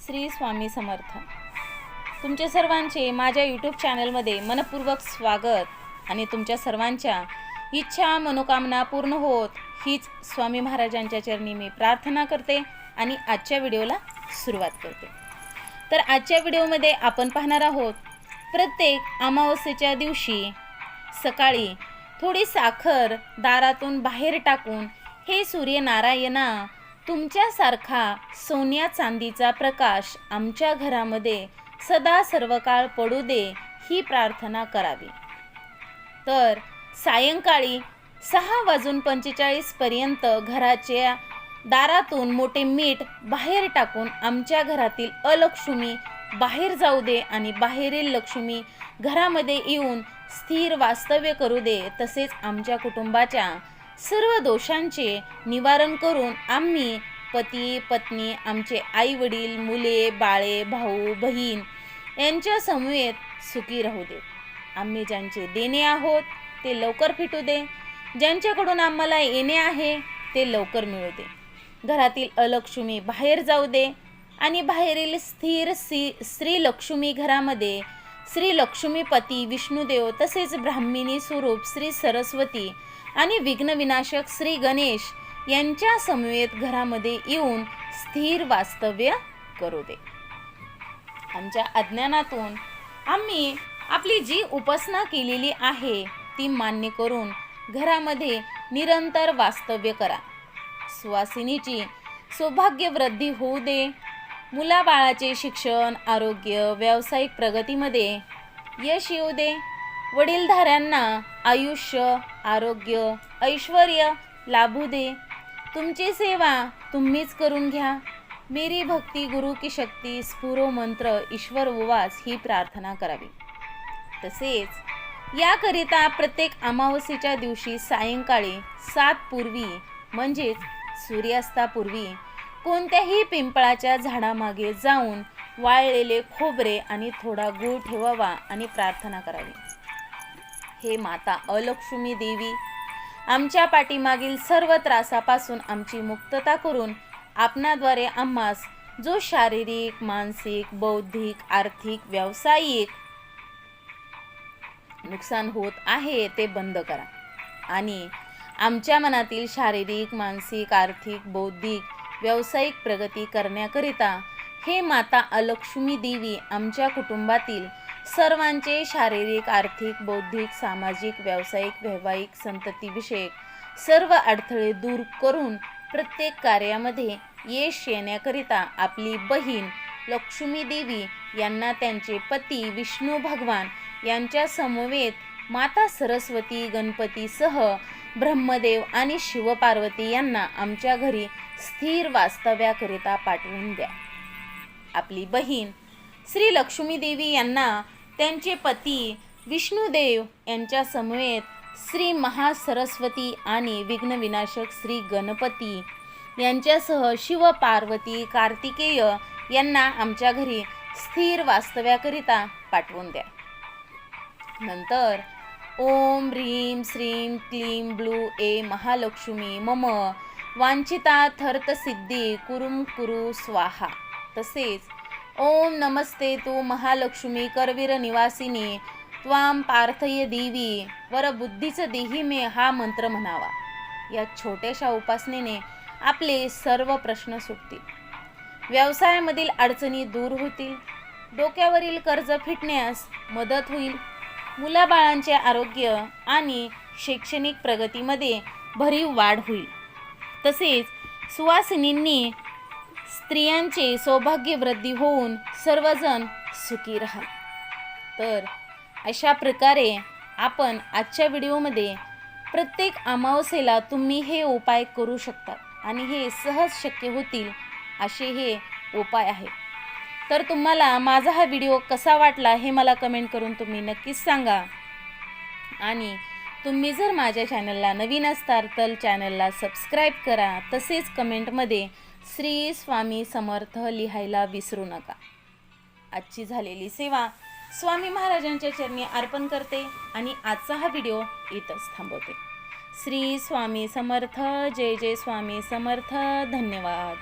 श्री स्वामी समर्थ. तुमचे सर्वांचे माझ्या यूट्यूब चॅनलमध्ये मनपूर्वक स्वागत आणि तुमच्या सर्वांच्या इच्छा मनोकामना पूर्ण होत हीच स्वामी महाराजांच्या चरणी मी प्रार्थना करते आणि आजच्या व्हिडिओला सुरुवात करते. तर आजच्या व्हिडिओमध्ये आपण पाहणार आहोत प्रत्येक अमावस्येच्या दिवशी सकाळी थोडी साखर दारातून बाहेर टाकून हे सूर्यनारायणा तुमच्यासारखा सोन्या चांदीचा प्रकाश आमच्या घरामध्ये सदा सर्वकाळ पडू दे ही प्रार्थना करावी. तर सायंकाळी सहा वाजून पंचेचाळीस पर्यंत घराच्या दारातून मोठे मीठ बाहेर टाकून आमच्या घरातील अलक्ष्मी बाहेर जाऊ दे आणि बाहेरील लक्ष्मी घरामध्ये येऊन स्थिर वास्तव्य करू दे तसेच आमच्या कुटुंबाच्या सर्व दोषांचे निवारण करून आम्ही पती पत्नी आमचे आई वडील मुले बाळे भाऊ बहीण यांच्या समवेत सुखी राहू दे. आम्ही ज्यांचे देणे आहोत ते लवकर फिटू दे. ज्यांच्याकडून आम्हाला येणे आहे ते लवकर मिळू दे. घरातील अलक्ष्मी बाहेर जाऊ दे आणि बाहेरील स्थिर सी श्री लक्ष्मी घरामध्ये श्री लक्ष्मीपती विष्णुदेव तसेच ब्राह्मिणी स्वरूप श्री सरस्वती आणि विघ्नविनाशक श्री गणेश यांच्या समवेत घरामध्ये येऊन स्थिर वास्तव्य करू दे. आमच्या अज्ञानातून आम्ही आपली जी उपासना केलेली आहे ती मान्य करून घरामध्ये निरंतर वास्तव्य करा. सुवासिनीची सौभाग्यवृद्धी होऊ दे. मुलाबाळाचे शिक्षण आरोग्य व्यावसायिक प्रगतीमध्ये यश येऊ दे. वडीलधाऱ्यांना आयुष्य आरोग्य ऐश्वर लाभू दे. तुमची सेवा तुम्हीच करून घ्या. मेरी भक्ती गुरु की शक्ती स्फुरो मंत्र ईश्वर उवास ही प्रार्थना करावी. तसेच याकरिता प्रत्येक अमावस्येच्या दिवशी सायंकाळी सात पूर्वी म्हणजेच सूर्यास्तापूर्वी कोणत्याही पिंपळाच्या झाडामागे जाऊन वाळलेले खोबरे आणि थोडा गूळ ठेवावा आणि प्रार्थना करावी. हे माता अलक्ष्मी देवी. आमच्या पाठीमागील सर्व त्रासापासून आमची मुक्तता करून आपणाद्वारे आम्हास जो शारीरिक मानसिक बौद्धिक आर्थिक व्यावसायिक नुकसान होत आहे ते बंद करा. आणि आमच्या मनातील शारीरिक मानसिक आर्थिक बौद्धिक व्यावसायिक प्रगती करण्याकरिता हे माता अलक्ष्मी देवी आमच्या कुटुंबातील सर्वांचे शारीरिक आर्थिक बौद्धिक सामाजिक व्यावसायिक वैवाहिक संततीविषयक सर्व अडथळे दूर करून प्रत्येक कार्यामध्ये यश येण्याकरिता आपली बहीण लक्ष्मी देवी यांना त्यांचे पती विष्णू भगवान यांच्या समवेत माता सरस्वती गणपतीसह ब्रह्मदेव आणि शिवपार्वती यांना आमच्या घरी स्थिर वास्तव्याकरिता पाठवून द्या. आपली बहीण श्री लक्ष्मी देवी यांना त्यांचे पती विष्णुदेव यांच्या समवेत श्री महासरस्वती आणि विघ्नविनाशक श्री गणपती यांच्यासह शिव पार्वती कार्तिकेय यांना आमच्या घरी स्थिर वास्तव्याकरिता पाठवून द्या. नंतर ओम ह्रीं श्रीं क्लीं ब्लू ए महालक्ष्मी मम वांछिता थर्त सिद्धी कुरुम कुरु स्वाहा. तसेच ओम नमस्ते तू महालक्ष्मी करवीर निवासिनी त्वाम पार्थय देवी वर बुद्धीचं देही मे हा मंत्र म्हणावा. या छोट्याशा उपासनेने आपले सर्व प्रश्न सुटतील. व्यवसायामधील अडचणी दूर होतील. डोक्यावरील कर्ज फिटण्यास मदत होईल. मुलाबाळांचे आरोग्य आणि शैक्षणिक प्रगतीमध्ये भरीव वाढ होईल. तसेच सुवासिनींनी स्त्रियांचे सौभाग्यवृद्धी होऊन सर्वजण सुखी राहाल. तर अशा प्रकारे आपण आजच्या व्हिडिओमध्ये प्रत्येक अमावस्येला तुम्ही हे उपाय करू शकता आणि हे सहज शक्य होतील असे हे उपाय आहेत. तर तुम्हाला माझा हा व्हिडिओ कसा वाटला हे मला कमेंट करून तुम्ही नक्कीच सांगा. आणि तुम्ही जर माझ्या चॅनलला नवीन असताल तर चॅनलला सबस्क्राईब करा. तसेच कमेंटमध्ये श्री स्वामी समर्थ लिहायला विसरू नका. आजची झालेली सेवा स्वामी महाराजांच्या चरणी अर्पण करते आणि आजचा हा व्हिडिओ इथंच थांबवते. श्री स्वामी समर्थ जय जय स्वामी समर्थ धन्यवाद.